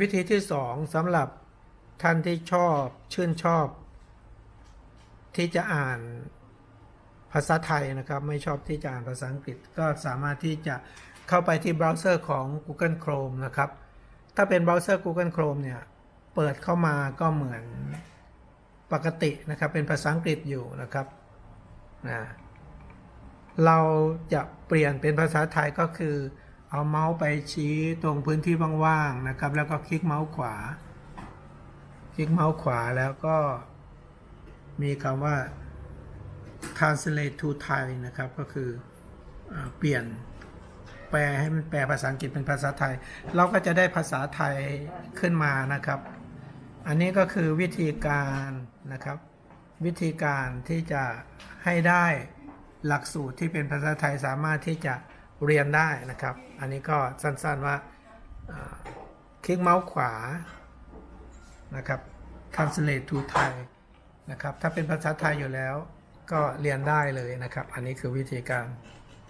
วิธีที่สองสำหรับท่านที่ชอบชื่นชอบ ที่จะอ่านภาษาไทยนะครับ ไม่ชอบที่จะอ่านภาษาอังกฤษ ก็สามารถที่จะเข้าไปที่เบราว์เซอร์ของ Google Chrome นะครับ ถ้าเป็นเบราว์เซอร์ Google Chrome เนี่ย เปิดเข้ามาก็เหมือนปกตินะครับ เป็นภาษาอังกฤษอยู่นะครับนะเราจะเปลี่ยนเป็นภาษาไทยก็คือ เอาเมาส์ไปชี้ตรงพื้นที่ว่างๆนะครับ แล้วก็คลิกเมาส์ขวา คลิกเมาส์ขวาแล้วก็มีคำว่า translate to Thai นะครับ ก็คืออเปลี่ยนแปลให้มันแปลภาษาอังกฤษเป็นภาษาไทย เราก็จะได้ภาษาไทยขึ้นมานะครับ อันนี้ก็คือวิธีการนะครับ วิธีการที่จะให้ได้หลักสูตรที่เป็นภาษาไทยสามารถที่จะ เรียนได้นะครับ อันนี้ก็สั้นๆว่าาคลิกเมาส์ขวานะครับ translate to Thai นะครับ ถ้าเป็นภาษาไทยอยู่แล้วก็เรียนได้เลยนะครับ อันนี้คือวิธีการ